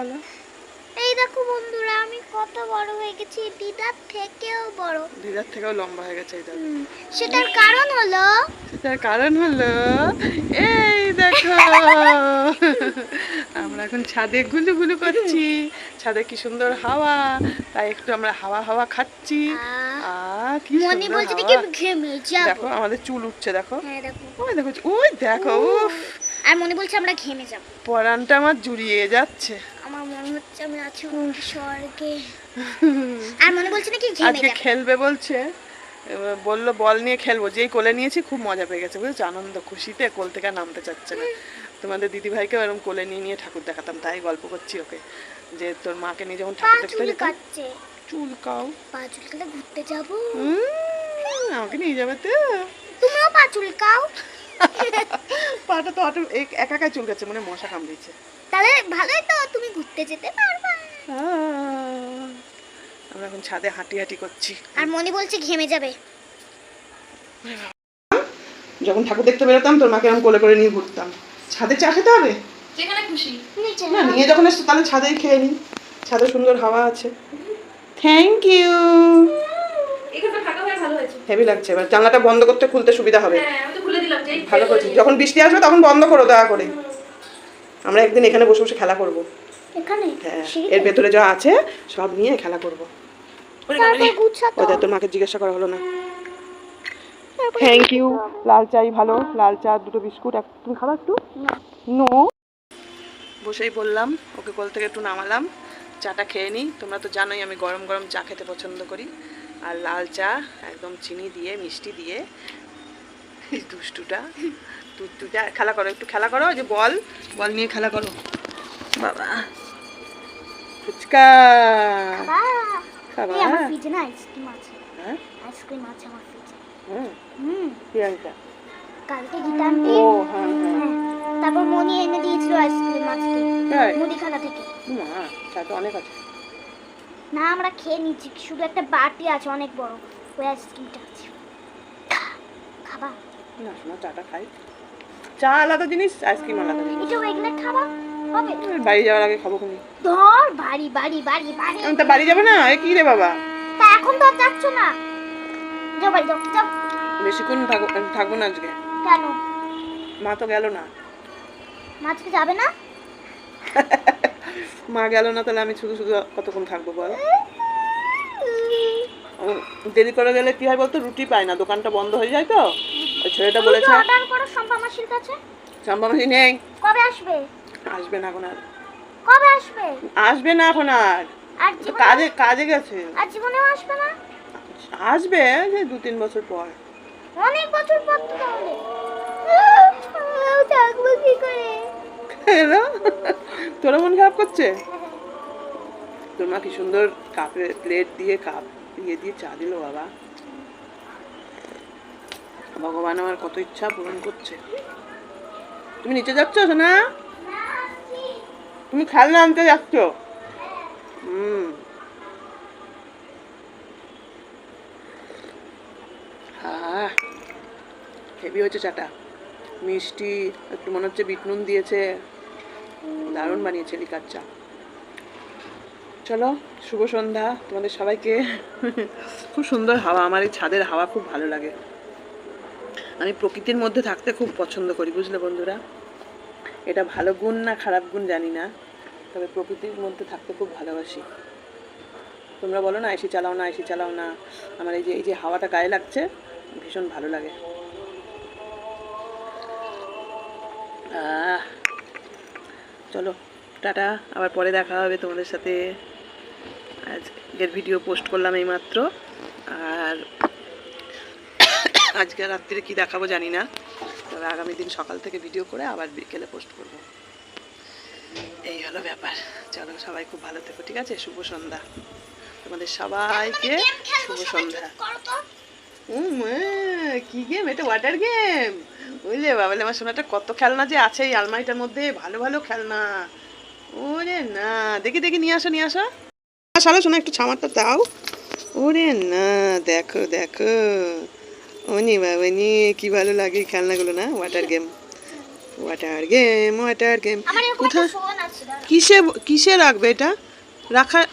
বলো। এই দেখো বন্ধুরা আমি কত বড় হয়ে গেছি দিদার থেকেও বড়। দিদার থেকেও লম্বা হয়ে গেছে এটা সেটার কারণ হলো? সেটার কারণ হলো এই দেখো। আমরা এখন ছাদে গুলু গুলু করছি। ছাদে কি সুন্দর হাওয়া তাই একটু আমরা হাওয়া হাওয়া খাচ্ছি। আহ, আ কি মনে বলছে দেখো আমাদের চুল উঠছে দেখো। হ্যাঁ দেখো। ওই দেখো ওই দেখো উফ। আর মনে বলছে আমরা ঘেমে যাব। পরানটা আমার জুড়িয়ে যাচ্ছে। আমার মনে হচ্ছে আমি আছি স্বর্গে। আর মনে বলছে নাকি ঘেমে আজকে খেলবে বলছে। বলল বল নিয়ে খেলব। যেই কোলে নিয়েছি খুব মজা পেয়ে গেছে বুঝেছ? আনন্দ খুশিতে কোল থেকে নামতে চাচ্ছে না। তোমাদের দিদি ভাইকে এরকম কোলে নিয়ে নিয়ে ঠাকুর দেখাতাম তাই গল্প করছি ওকে। যে তোর মাকে নিয়ে যখন ঠাকুর দেখতে কাটছে চুল কাও। পা চুল কাটলে ঘুরতে যাব। আমাকে নিয়ে যাবে তো। তুমিও পা চুল কাও পাটা তো অটো এক- একা একা চুল কাচ্ছে মানে মশা কামড়েছে। তাহলে ভালোই তো তুমি ঘুরতে যেতে পারবা। আমরা এখন ছাদে হাঁটি হাঁটি করছি। আর মনে বলছে ঘেমে যাবে। যখন ঠাকুর দেখতে বেরোতাম তোর মাকে আমি কোলে করে নিয়ে ঘুরতাম। ছাদে চা খেতে হবে? যেখানে খুশি। নিচে না নিয়ে যখন এসছো তাহলে ছাদেই খেয়ে নিই। ছাদে সুন্দর হাওয়া আছে। থ্যাংক ইউ হয়ে হেভি লাগছে। এবার জানলাটা বন্ধ করতে খুলতে সুবিধা হবে। ভালো করেছি। যখন বৃষ্টি আসবে তখন বন্ধ করো দয়া করে। আমরা একদিন এখানে বসে বসে খেলা করব। এখানে? হ্যাঁ এর ভেতরে যা আছে সব নিয়ে খেলা করব। ওদের তোর মাকে জিজ্ঞাসা করা হলো না। থ্যাংক ইউ লাল চাই ভালো লাল চা দুটো বিস্কুট এক তুমি খাবার একটু? নো। বসেই বললাম ওকে কোল থেকে একটু নামালাম চাটা খেয়ে নিই তোমরা তো জানোই আমি গরম গরম চা খেতে পছন্দ করি। আর লাল চা একদম চিনি দিয়ে মিষ্টি দিয়ে। দুষ্টুটা। দুষ্টুটা খেলা করো একটু খেলা করো যে বল বল নিয়ে খেলা করো। বাবা। ফুচকা! খাবা। কালকে তারপর মনি এনে দিয়েছিল আইসক্রিম আজকে। মুদিখানা থেকে। তো অনেক আছে। না আমরা খেয়ে নিচ্ছি। শুধু একটা বাটি আছে অনেক বড়। ওই আইসক্রিমটা আছে। খাবা। না শোনা চাটা খাই। চা আলাদা জিনিস আইসক্রিম আলাদা জিনিস। এটা এগুলো খাবা হবে? বাড়ি যাওয়ার আগে খাব খুনি ধর বাড়ি বাড়ি বাড়ি বাড়ি। আমি তো বাড়ি যাব না? এ কি রে বাবা? তা এখন তো যাচ্ছ না। যাও বাড়ি যাও যাও। বেশিক্ষণ থাকব থাকব না আজকে। কেন? মা তো গেল না। মাছকে যাবে না? মা গেল না তাহলে আমি শুধু শুধু কতক্ষণ থাকব বল? দেরি করে গেলে কি হয় বলতো? রুটি পায় না দোকানটা বন্ধ হয়ে যায় তো। ওই ছেলেটা বলেছে। অর্ডার করো সম্পা মাসির কাছে? চম্পা মাসি নেই। কবে আসবে? আসবে না এখন আর। কবে আসবে? আসবে না এখন আর। কাজে কাজে গেছে। আর জীবনেও আসবে না? আসবে যে দু তিন বছর পর। অনেক বছর পর তো তাহলে। থাকব কি করে? কেন? তোরা মন খারাপ করছে? তোর মা কি সুন্দর কাপে প্লেট দিয়ে কাপ দিয়ে দিয়ে চা দিল বাবা। ভগবান আমার কত ইচ্ছা পূরণ করছে। তুমি নিচে যাচ্ছ না তুমি খেলনা আনতে যাচ্ছ? হেভি হয়েছে চাটা। মিষ্টি, একটু মনে হচ্ছে বিট নুন দিয়েছে। দারুণ বানিয়েছে লিকার চা। চলো, শুভ সন্ধ্যা তোমাদের সবাইকে। খুব সুন্দর হাওয়া, আমার এই ছাদের হাওয়া খুব ভালো লাগে। আমি প্রকৃতির মধ্যে থাকতে খুব পছন্দ করি, বুঝলে বন্ধুরা? এটা ভালো গুণ না খারাপ গুণ জানি না, তবে প্রকৃতির মধ্যে থাকতে খুব ভালোবাসি। তোমরা বলো না, এসি চালাও না, এসি চালাও না, আমার এই যে এই যে হাওয়াটা গায়ে লাগছে, ভীষণ ভালো লাগে। চলো, টাটা, আবার পরে দেখা হবে তোমাদের সাথে। আজকের ভিডিও পোস্ট করলাম এইমাত্র, আর আজকে রাত্রিরে কি দেখাবো জানি না। তবে আগামী দিন সকাল থেকে ভিডিও করে আবার বিকেলে পোস্ট করব। এই হলো ব্যাপার। চলো সবাই খুব ভালো থেকো ঠিক আছে? শুভ সন্ধ্যা। তোমাদের সবাইকে শুভ সন্ধ্যা। কি গেম এটা ওয়াটার গেম বুঝলে বাবালে আমার সোনাটা কত খেলনা যে আছে এই আলমারিটার মধ্যে। ভালো ভালো খেলনা। ওরে না দেখি দেখি নিয়ে আসো নিয়ে আসো। সালো শোনা একটু ছামারটা দাও। ওরে না দেখো দেখো। ওনি বাবানি কি ভালো লাগে খেলনাগুলো না? Water game water game water game কোথায়? দাঁড়া। কিসে কিসে রাখবে এটা? রাখার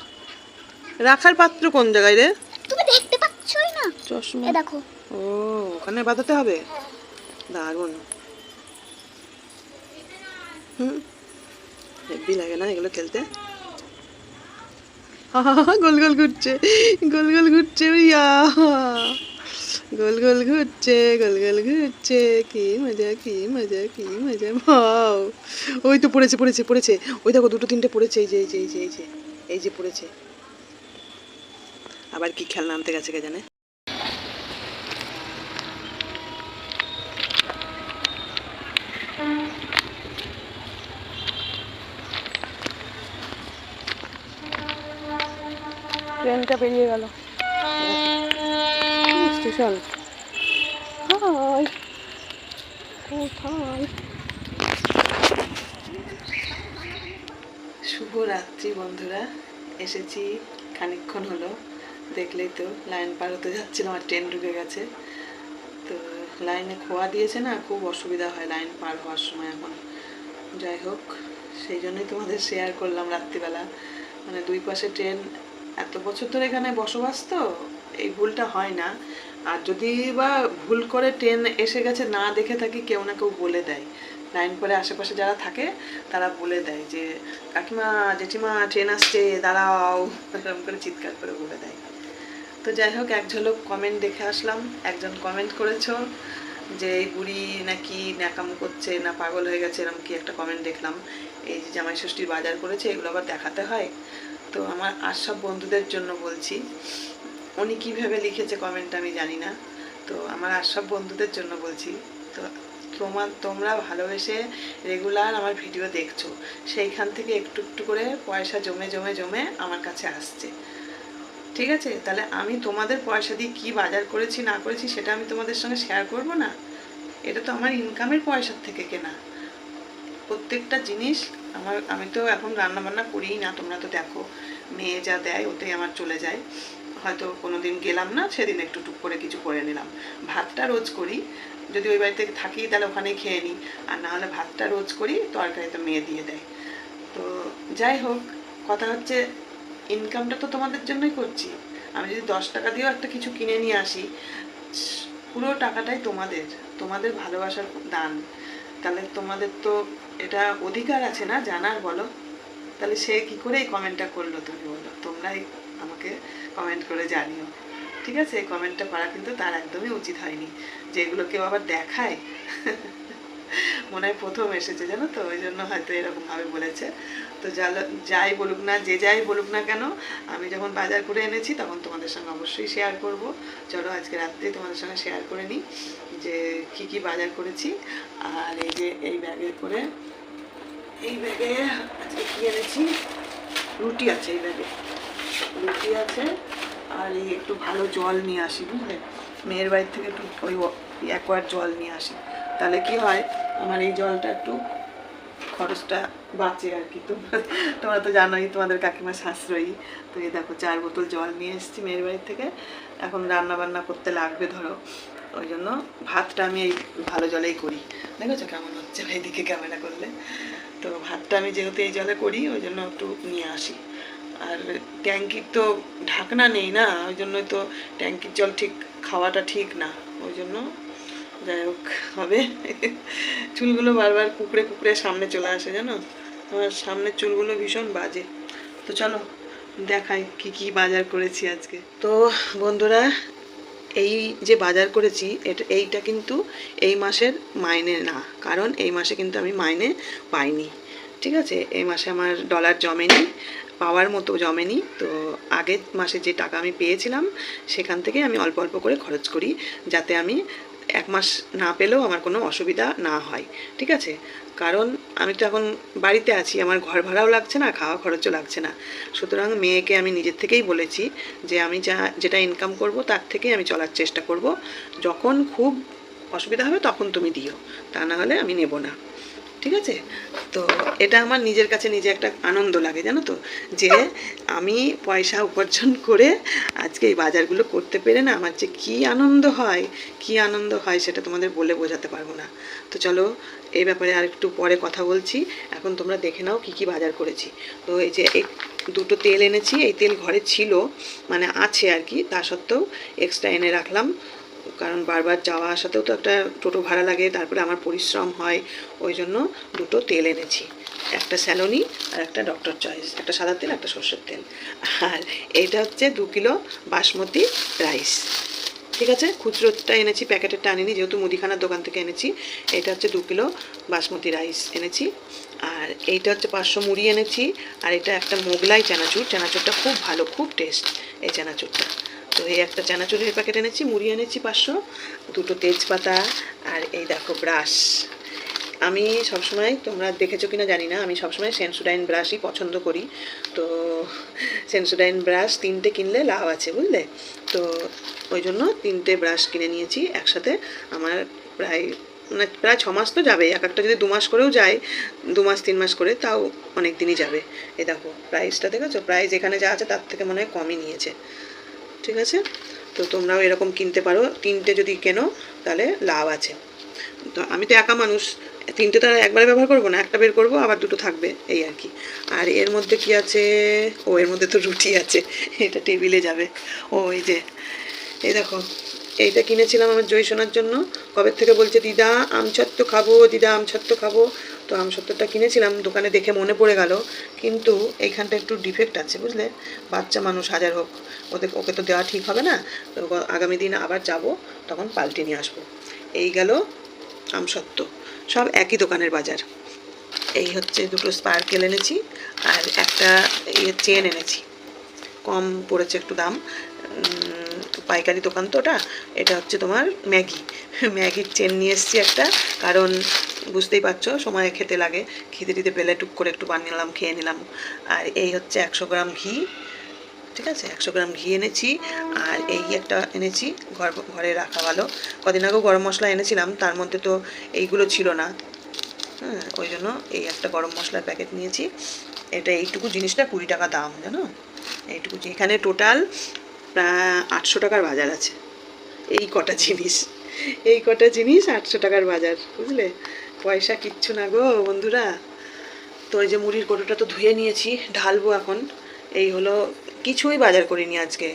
রাখার পাত্র কোন জায়গায় রে? তুমি দেখতে পাচ্ছই না। চশমা। এ দেখো। ও ওখানে বাঁধাতে হবে? দারুণ। হুম। হেব্বি লাগে না এগুলো খেলতে? গোল গোল ঘুরছে। গোল গোল ঘুরছে ইয়া গোল গোল ঘুরছে, গোল গোল ঘুরছে, কি মজা কি মজা কি মজা ভাও ওই তো পড়েছে পড়েছে পড়েছে। ওই দেখো দুটো তিনটে পড়েছে, এই যে এই যে এই যে এই যে এই যে পড়েছে। আবার কি খেলনা আনতে গেছে কে জানে? ট্রেনটা বেরিয়ে গেল। স্টেশন হাই। কোথায়? শুভ রাত্রি বন্ধুরা। এসেছি খানিকক্ষণ হলো। দেখলেই তো লাইন পার হতে যাচ্ছিলাম আমার ট্রেন ঢুকে গেছে। তো লাইনে খোয়া দিয়েছে না খুব অসুবিধা হয় লাইন পার হওয়ার সময় এখন। যাই হোক সেই জন্যই তোমাদের শেয়ার করলাম রাত্রিবেলা। মানে দুই পাশে ট্রেন এত বছর ধরে এখানে বসবাস তো এই ভুলটা হয় না। আর যদি বা ভুল করে ট্রেন এসে গেছে না দেখে থাকি, কেউ না কেউ বলে দেয়। লাইন পরে আশেপাশে যারা থাকে, তারা বলে দেয় যে, কাকিমা, জেঠিমা ট্রেন আসছে, দাঁড়াও। এরকম করে চিৎকার করে বলে দেয়। তো যাই হোক, এক ঝলক কমেন্ট দেখে আসলাম। একজন কমেন্ট করেছ যে, এই বুড়ি নাকি ন্যাকামো করছে না পাগল হয়ে গেছে? এরকম কি একটা কমেন্ট দেখলাম। এই যে জামাই ষষ্ঠীর বাজার করেছে, এগুলো আবার দেখাতে হয়। তো আমার আর সব বন্ধুদের জন্য বলছি উনি কী ভেবে লিখেছে কমেন্ট আমি জানি না। তো আমার আর সব বন্ধুদের জন্য বলছি, তো তোমার, তোমরা ভালোবেসে রেগুলার আমার ভিডিও দেখছ, সেইখান থেকে একটু একটু করে পয়সা জমে জমে জমে আমার কাছে আসছে। ঠিক আছে? তাহলে আমি তোমাদের পয়সা দিয়ে কি বাজার করেছি, না করেছি, সেটা আমি তোমাদের সঙ্গে শেয়ার করব না? এটা তো আমার ইনকামের পয়সার থেকে কেনা। প্রত্যেকটা জিনিস আমার, আমি তো এখন রান্না বান্না করিই না, তোমরা তো দেখো, মেয়ে যা দেয়, ওতেই আমার চলে যায়। হয়তো কোনো দিন গেলাম না, সেদিন একটু টুক করে কিছু করে নিলাম। ভাতটা রোজ করি, যদি ওই বাড়িতে থাকি তাহলে ওখানেই খেয়ে নিই, আর না হলে ভাতটা রোজ করি, তরকারি তো মেয়ে দিয়ে দেয়। তো যাই হোক, কথা হচ্ছে ইনকামটা তো তোমাদের জন্যই করছি। আমি যদি দশ টাকা দিয়েও একটা কিছু কিনে নিয়ে আসি, পুরো টাকাটাই তোমাদের তোমাদের ভালোবাসার দান। তাহলে তোমাদের তো এটা অধিকার আছে না জানার বলো? তাহলে সে কি করে এই কমেন্টটা করল তুমি বলো? তোমরাই আমাকে কমেন্ট করে জানিও। ঠিক আছে? এই কমেন্টটা করা কিন্তু তার একদমই উচিত হয়নি। যে এগুলো কেউ আবার দেখায়, মনে হয় প্রথম এসেছে, জানো তো? ওই জন্য হয়তো এরকমভাবে বলেছে। তো যাই বলুক না, যে যাই বলুক না কেন, আমি যখন বাজার করে এনেছি, তখন তোমাদের সঙ্গে অবশ্যই শেয়ার করব। চলো আজকে রাত্রে তোমাদের সঙ্গে শেয়ার করে নিই যে কি কি বাজার করেছি। আর এই যে এই ব্যাগে করে, এই ব্যাগে আজকে কি এনেছি? রুটি আছে এই ব্যাগে। রুটি আছে আর এই একটু ভালো জল নিয়ে আসি, বুঝলে? মেয়ের বাড়ির থেকে একটু ওই একবার জল নিয়ে আসি। তাহলে কি হয়, আমার এই জলটা একটু খরচটা বাঁচে আর কি। তোমরা তোমরা তো জানোই, তোমাদের কাকিমা সাশ্রয়ী। তো এই দেখো, চার বোতল জল নিয়ে এসেছি মেয়ের বাড়ির থেকে। এখন রান্না বান্না করতে লাগবে, ধরো। ওই জন্য ভাতটা আমি এই ভালো জলেই করি। দেখেছ কেমন হচ্ছে? এইদিকে ক্যামেরা করলে। তো ভাতটা আমি যেহেতু এই জলে করি, ওই জন্য একটু নিয়ে আসি। আর ট্যাঙ্কির তো ঢাকনা নেই না, ওই জন্যই তো ট্যাঙ্কির জল ঠিক খাওয়াটা ঠিক না, ওই জন্য যাই হোক হবে। চুলগুলো বারবার কুকড়ে কুকড়ে সামনে চলে আসে, জানো? আমার সামনের চুলগুলো ভীষণ বাজে। তো চলো দেখাই কি কি বাজার করেছি আজকে। তো বন্ধুরা, এই যে বাজার করেছি, এটা, এইটা কিন্তু এই মাসের মাইনে না, কারণ এই মাসে কিন্তু আমি মাইনে পাইনি। ঠিক আছে? এই মাসে আমার ডলার জমেনি, পাওয়ার মতো জমেনি। তো আগের মাসে যে টাকা আমি পেয়েছিলাম, সেখান থেকে আমি অল্প অল্প করে খরচ করি, যাতে আমি এক মাস না পেলেও আমার কোনো অসুবিধা না হয়। ঠিক আছে? কারণ আমি তো এখন বাড়িতে আছি, আমার ঘর ভাড়াও লাগছে না, খাওয়া খরচও লাগছে না। সুতরাং মেয়েকে আমি নিজের থেকেই বলেছি যে, আমি যা, যেটা ইনকাম করব, তার থেকেই আমি চলার চেষ্টা করব। যখন খুব অসুবিধা হবে, তখন তুমি দিও। তা না হলে আমি নেব না। ঠিক আছে? তো এটা আমার নিজের কাছে নিজে একটা আনন্দ লাগে, জানো তো? যে আমি পয়সা উপার্জন করে আজকে এই বাজারগুলো করতে পেরে না আমার যে কী আনন্দ হয়, কী আনন্দ হয় সেটা তোমাদের বলে বোঝাতে পারব না। তো চলো, এই ব্যাপারে আর একটু পরে কথা বলছি। এখন তোমরা দেখে নাও কী কী বাজার করেছি। তো এই যে এই দুটো তেল এনেছি, এই তেল ঘরে ছিল মানে আছে আর কি, তা সত্ত্বেও এক্সট্রা এনে রাখলাম। কারণ বারবার যাওয়া আসাতেও তো একটা টোটো ভাড়া লাগে, তারপরে আমার পরিশ্রম হয়, ওই জন্য দুটো তেল এনেছি। একটা স্যালোনি আর একটা ডক্টর চয়েস, একটা সাদা তেল, একটা সর্ষের তেল। আর এইটা হচ্ছে দু কিলো বাসমতি রাইস। ঠিক আছে? খুচরোটা এনেছি, প্যাকেটেরটা আনিনি, যেহেতু মুদিখানার দোকান থেকে এনেছি। এটা হচ্ছে দু কিলো বাসমতি রাইস এনেছি। আর এইটা হচ্ছে পাঁচশো মুড়ি এনেছি। আর এটা একটা মোগলাই চানাচুর। চানাচুরটা খুব ভালো, খুব টেস্ট এই চানাচুরটা। তো এই একটা চানাচুরের প্যাকেট এনেছি, মুড়ি এনেছি পাঁচশো, দুটো তেজপাতা আর এই দেখো ব্রাশ। আমি সবসময়, তোমরা দেখেছ কিনা জানি না, আমি সবসময় সেন্সুডাইন ব্রাশই পছন্দ করি। তো সেন্সুডাইন ব্রাশ তিনটে কিনলে লাভ আছে, বুঝলে? তো ওই জন্য তিনটে ব্রাশ কিনে নিয়েছি একসাথে। আমার প্রায় মানে প্রায় ছ মাস তো যাবে এক একটা যদি দু মাস করেও যায়, দু মাস, তিন মাস করে, তাও অনেক দিনই যাবে। এ দেখো প্রাইসটা দেখেছ? প্রাইস এখানে যা আছে তার থেকে মনে হয় কমই নিয়েছে। ঠিক আছে? তো তোমরাও এরকম কিনতে পারো। তিনটে যদি কেনো, তাহলে লাভ আছে। তো আমি তো একা মানুষ। তিনটে তো আর একবারে ব্যবহার করব না, একটা বের করব, আবার দুটো থাকবে, এই আর কি। আর এর মধ্যে কি আছে? ও, এর মধ্যে তো রুটি আছে। এটা টেবিলে যাবে। ও, এই যে, এই দেখো, এইটা কিনেছিলাম আমার জয় শোনার জন্য। কবে থেকে বলছে, দিদা আমছত্ব খাব, দিদা আমছত্ব খাব। তো আমসত্বটা কিনেছিলাম, দোকানে দেখে মনে পড়ে গেল। কিন্তু এইখানটা একটু ডিফেক্ট আছে, বুঝলে? বাচ্চা মানুষ, হাজার হোক, ওদের, ওকে তো দেওয়া ঠিক হবে না। তো আগামী দিন আবার যাব, তখন পাল্টে নিয়ে আসব। এই গেল আমসত্ত্ব। সব একই দোকানের বাজার। এই হচ্ছে দুটো স্পার্কেল এনেছি, আর একটা ইয়ে চেন এনেছি। কম পড়েছে একটু দাম। পাইকারি দোকান তো ওটা। এটা হচ্ছে তোমার ম্যাগি। ম্যাগির চেন নিয়ে এসেছি একটা, কারণ বুঝতেই পারছ, সময় খেতে লাগে। খিদে টিদে পেলে টুক করে একটু বানিয়ে নিলাম, খেয়ে নিলাম। আর এই হচ্ছে একশো গ্রাম ঘি, ঠিক আছে? একশো গ্রাম ঘি এনেছি, আর এই একটা এনেছি, ঘর, ঘরে রাখা ভালো। কদিন আগেও গরম মশলা এনেছিলাম, তার মধ্যে তো এইগুলো ছিল না। হ্যাঁ ওই জন্য এই একটা গরম মশলার প্যাকেট নিয়েছি। এটা এইটুকু জিনিসটা কুড়ি টাকা দাম, জানো? এইটুকু এখানে টোটাল আটশো টাকার বাজার আছে। এই কটা জিনিস, এই কটা জিনিস আটশো টাকার বাজার, বুঝলে? পয়সা কিচ্ছু না গো বন্ধুরা। তো এই যে মুড়ির কোটোটা তো ধুয়ে নিয়েছি, ঢালবো এখন। এই হলো কিছুই বাজার করিনি আজকে।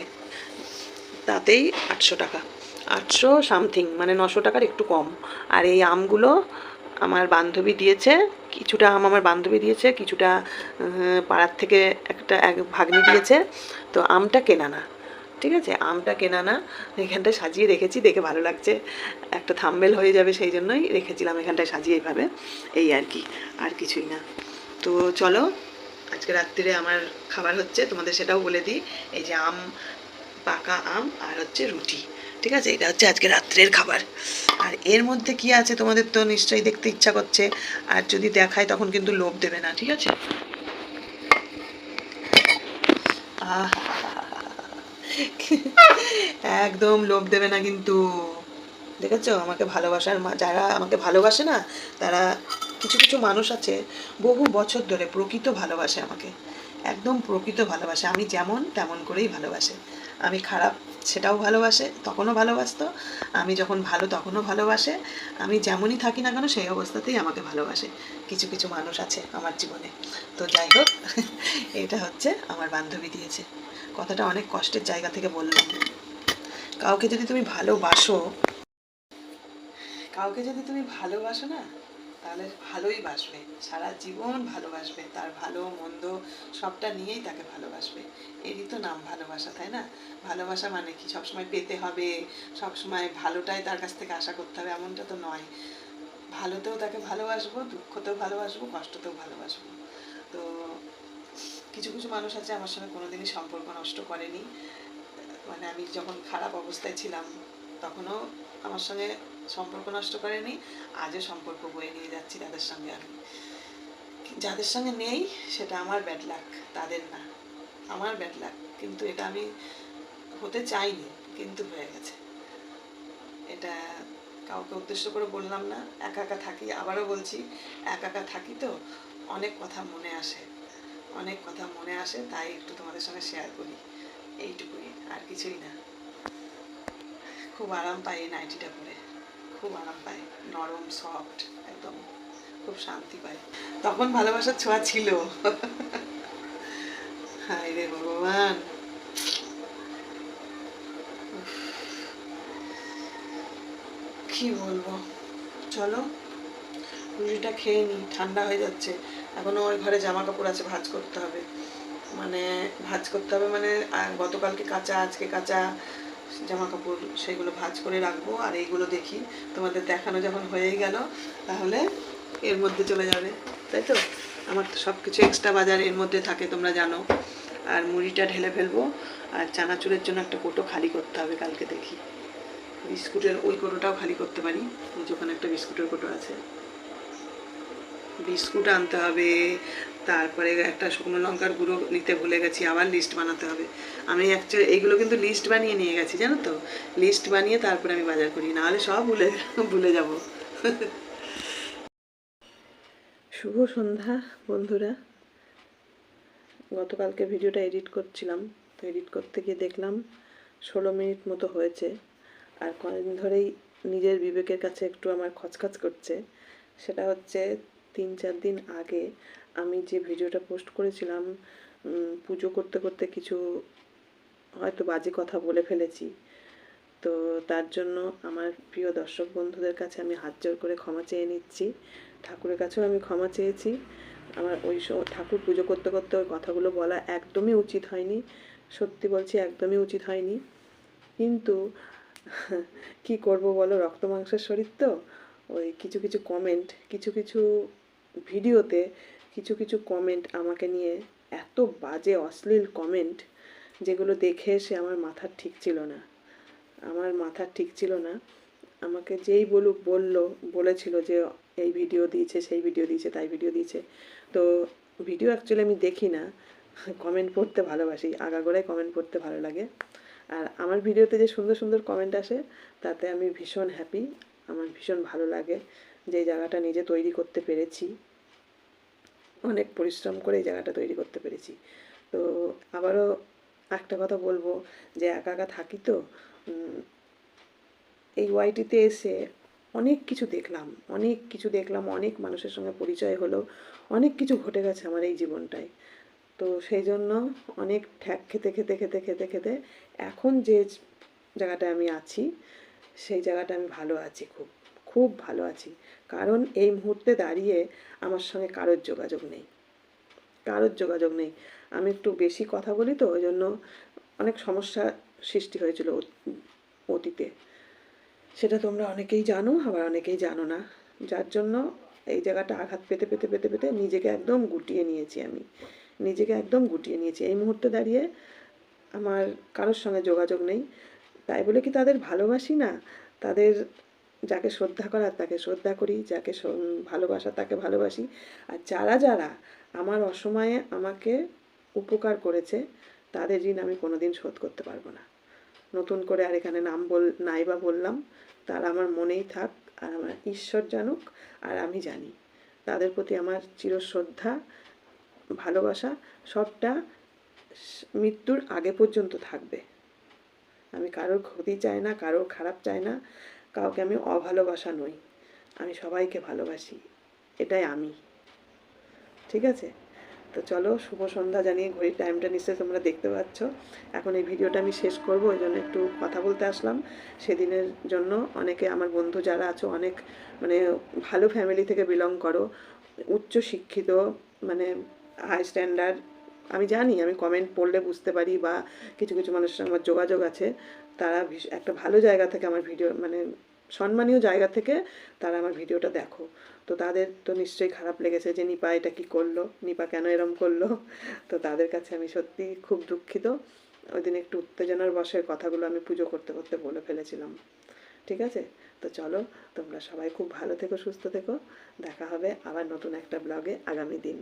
তাতেই আটশো টাকা। আটশো সামথিং মানে নশো টাকার একটু কম। আর এই আমগুলো আমার বান্ধবী দিয়েছে, কিছুটা আম আমার বান্ধবী দিয়েছে, কিছুটা পাড়ার থেকে একটা এক ভাগ্নি দিয়েছে। তো আমটা কেনা না। ঠিক আছে? আমটা কেনা না এখানটায় সাজিয়ে রেখেছি, দেখে ভালো লাগছে। একটা থাম্বেল হয়ে যাবে সেই জন্যই রেখেছিলাম এখানটায় সাজিয়ে এইভাবে এই আর কি, আর কিছুই না। তো চলো, আজকে রাত্রিরে আমার খাবার হচ্ছে, তোমাদের সেটাও বলে দিই। এই যে আম, পাকা আম আর হচ্ছে রুটি। ঠিক আছে? এটা হচ্ছে আজকে রাত্রের খাবার। আর এর মধ্যে কি আছে তোমাদের তো নিশ্চয়ই দেখতে ইচ্ছা করছে। আর যদি দেখায় তখন কিন্তু লোভ দেবে না, ঠিক আছে? আহ একদম লোভ দেবে না কিন্তু। দেখেছ? আমাকে ভালোবাসার যারা আমাকে ভালোবাসে না, তারা কিছু কিছু মানুষ আছে, বহু বছর ধরে প্রকৃত ভালোবাসে আমাকে। একদম প্রকৃত ভালোবাসে। আমি যেমন তেমন করেই ভালোবাসে। আমি খারাপ, সেটাও ভালোবাসে, তখনও ভালোবাসতো। আমি যখন ভালো, তখনও ভালোবাসে। আমি যেমনই থাকি না কেন, সেই অবস্থাতেই আমাকে ভালোবাসে। কিছু কিছু মানুষ আছে আমার জীবনে। তো যাই হোক, এটা হচ্ছে আমার বান্ধবী দিয়েছে। কথাটা অনেক কষ্টের জায়গা থেকে বললাম। কাউকে যদি তুমি ভালোবাসো, কাউকে যদি তুমি ভালোবাসো না, তাহলে ভালোই বাসবে। সারা জীবন ভালোবাসবে, তার ভালো, মন্দ, সবটা নিয়েই তাকে ভালোবাসবে। এরই তো নাম ভালোবাসা, তাই না? ভালোবাসা মানে কি? সবসময় পেতে হবে, সবসময় ভালোটাই তার কাছ থেকে আশা করতে হবে, এমনটা তো নয়। ভালোতেও তাকে ভালোবাসবো, দুঃখতেও ভালোবাসবো, কষ্টতেও ভালোবাসবো। কিছু কিছু মানুষ আছে আমার সঙ্গে কোনোদিনই সম্পর্ক নষ্ট করেনি। মানে আমি যখন খারাপ অবস্থায় ছিলাম, তখনও আমার সঙ্গে সম্পর্ক নষ্ট করেনি। আজও সম্পর্ক বয়ে নিয়ে যাচ্ছি তাদের সঙ্গে আমি। যাদের সঙ্গে নেই, সেটা আমার ব্যাড লাক তাদের না। আমার ব্যাড লাক কিন্তু এটা আমি হতে চাইনি, কিন্তু হয়ে গেছে। এটা কাউকে উদ্দেশ্য করে বললাম না, একা একা থাকি, আবারও বলছি, একা একা থাকি তো অনেক কথা মনে আসে। অনেক কথা মনে আসে, তাই একটু তোমাদের সঙ্গে শেয়ার করি। এইটুকুই, আর কিছুই না। খুব আরাম পাই এই নাইটিটা পরে। খুব আরাম পাই, নরম সফট একদম। খুব শান্তি পাই। তখন ভালোবাসার ছোঁয়া ছিল। হায় রে ভগবান। কি বলব? চলো, রুটিটা খেয়ে নিই ঠান্ডা হয়ে যাচ্ছে। এখনও ওই ঘরে জামা কাপড় আছে, ভাজ করতে হবে। মানে ভাজ করতে হবে মানে গতকালকে কাঁচা, আজকে কাঁচা জামা কাপড় সেগুলো ভাজ করে রাখব আর এইগুলো দেখি। তোমাদের দেখানো যখন হয়েই গেল, তাহলে এর মধ্যে চলে যাবে। তাই তো? আমার তো সব কিছু এক্সট্রা বাজার এর মধ্যে থাকে, তোমরা জানো। আর মুড়িটা ঢেলে ফেলব, আর চানাচুরের জন্য একটা কোটো খালি করতে হবে কালকে দেখি। বিস্কুটের ওই কোটোটাও খালি করতে পারি ওই ওখানে একটা বিস্কুটের কোটো আছে। বিস্কুট আনতে হবে, তারপরে একটা শুকনো লঙ্কার গুঁড়ো নিতে ভুলে গেছি, আবার লিস্ট বানাতে হবে। আমি অ্যাকচুয়ালি এইগুলো কিন্তু লিস্ট বানিয়ে নিয়ে গেছি, জানো তো? লিস্ট বানিয়ে তারপরে আমি বাজার করি, নাহলে সব ভুলে ভুলে যাব। শুভ সন্ধ্যা, বন্ধুরা। গতকালকে ভিডিওটা এডিট করছিলাম, তো এডিট করতে গিয়ে দেখলাম ষোলো মিনিট মতো হয়েছে, আর কয়েকদিন ধরেই নিজের বিবেকের কাছে একটু আমার খচখচ করছে। সেটা হচ্ছে তিন চার দিন আগে আমি যে ভিডিওটা পোস্ট করেছিলাম পুজো করতে করতে কিছু হয়তো বাজে কথা বলে ফেলেছি। তো তার জন্য আমার প্রিয় দর্শক বন্ধুদের কাছে আমি হাত জোর করে ক্ষমা চেয়ে নিচ্ছি। ঠাকুরের কাছেও আমি ক্ষমা চেয়েছি। আমার ওই ঠাকুর পুজো করতে করতে ওই কথাগুলো বলা একদমই উচিত হয়নি। সত্যি বলছি, একদমই উচিত হয়নি। কিন্তু কি করব বলো রক্ত মাংসের শরীর তো? ওই কিছু কিছু কমেন্ট কিছু কিছু ভিডিওতে কিছু কিছু কমেন্ট আমাকে নিয়ে এত বাজে, অশ্লীল কমেন্ট যেগুলো দেখে এসে আমার মাথার ঠিক ছিল না। আমার মাথার ঠিক ছিল না। আমাকে যেই বলুক বলল, বলেছিল যে এই ভিডিও দিয়েছে, সেই ভিডিও দিয়েছে, তাই ভিডিও দিয়েছে। তো ভিডিও অ্যাকচুয়ালি আমি দেখি না। কমেন্ট পড়তে ভালোবাসি আগাগোড়ায় কমেন্ট পড়তে ভালো লাগে। আর আমার ভিডিওতে যে সুন্দর সুন্দর কমেন্ট আসে, তাতে আমি ভীষণ হ্যাপি আমার ভীষণ ভালো লাগে। যে জায়গাটা নিজে তৈরি করতে পেরেছি, অনেক পরিশ্রম করে এই জায়গাটা তৈরি করতে পেরেছি। তো আবারও একটা কথা বলব যে একা একা থাকি তো এই ওয়াইটিতে এসে অনেক কিছু দেখলাম, অনেক কিছু দেখলাম, অনেক মানুষের সঙ্গে পরিচয় হলো, অনেক কিছু ঘটে গেছে আমার এই জীবনটায়। তো সেই জন্য অনেক ঠ্যাক খেতে খেতে খেতে খেতে খেতে এখন যে জায়গাটায় আমি আছি, সেই জায়গাটা আমি ভালো আছি খুব। খুব ভালো আছি। কারণ এই মুহূর্তে দাঁড়িয়ে আমার সঙ্গে কারোর যোগাযোগ নেই। কারোর যোগাযোগ নেই। আমি একটু বেশি কথা বলি তো, ওই জন্য অনেক সমস্যা সৃষ্টি হয়েছিল অতীতে। সেটা তোমরা অনেকেই জানো, আবার অনেকেই জানো না। যার জন্য এই জায়গাটা আঘাত পেতে পেতে পেতে পেতে নিজেকে একদম গুটিয়ে নিয়েছি আমি। নিজেকে একদম গুটিয়ে নিয়েছি। এই মুহূর্তে দাঁড়িয়ে আমার কারোর সঙ্গে যোগাযোগ নেই। তাই বলে কি তাদের ভালোবাসি না? তাদের যাকে শ্রদ্ধা করার তাকে শ্রদ্ধা করি, যাকে ভালোবাসা তাকে ভালোবাসি। আর যারা যারা আমার অসময়ে আমাকে উপকার করেছে, তাদের ঋণ আমি কোনোদিন শোধ করতে পারব না। নতুন করে আর এখানে নাম বল, নাই বা বললাম, তারা আমার মনেই থাক, আর আমার ঈশ্বর জানুক, আর আমি জানি। তাদের প্রতি আমার চিরশ্রদ্ধা, ভালোবাসা, সবটা মৃত্যুর আগে পর্যন্ত থাকবে। আমি কারোর ক্ষতি চাই না, কারোর খারাপ চাই না। কাউকে আমি অভালোবাসা নই। আমি সবাইকে ভালোবাসি। এটাই আমি। ঠিক আছে? তো চলো, শুভ সন্ধ্যা জানিয়ে ঘড়ির টাইমটা নিশ্চয়ই তোমরা দেখতে পাচ্ছ। এখন এই ভিডিওটা আমি শেষ করব, ওই জন্য একটু কথা বলতে আসলাম। সেদিনের জন্য অনেকে, আমার বন্ধু যারা আছো, অনেক মানে ভালো ফ্যামিলি থেকে বিলং করো। উচ্চ শিক্ষিত মানে হাই স্ট্যান্ডার্ড আমি জানি, আমি কমেন্ট পড়লে বুঝতে পারি বা কিছু কিছু মানুষের আমার যোগাযোগ আছে। তারা একটা ভালো জায়গা থেকে আমার ভিডিও মানে সম্মানীয় জায়গা থেকে তারা আমার ভিডিওটা দেখো। তো তাদের তো নিশ্চয়ই খারাপ লেগেছে যে নিপা এটা কি করল, নিপা কেন এরম করল? তো তাদের কাছে আমি সত্যি খুব দুঃখিত। ওই দিন একটু উত্তেজনার বসে কথাগুলো আমি পুজো করতে করতে বলে ফেলেছিলাম। ঠিক আছে? তো চলো, তোমরা সবাই খুব ভালো থেকো, সুস্থ থেকো। দেখা হবে আবার নতুন একটা ব্লগে আগামী দিন।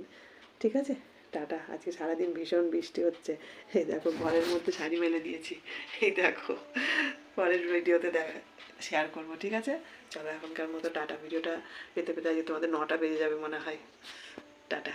ঠিক আছে? টাটা, আজকে সারাদিন ভীষণ বৃষ্টি হচ্ছে। এই দেখো, ঘরের মধ্যে শাড়ি মেলে দিয়েছি। এই দেখো, পরের ভিডিওতে দেখা শেয়ার করব, ঠিক আছে? চলো এখনকার মতো টাটা, ভিডিওটা পেতে পেতে আজকে তোমাদের নটা বেজে যাবে মনে হয়। টাটা।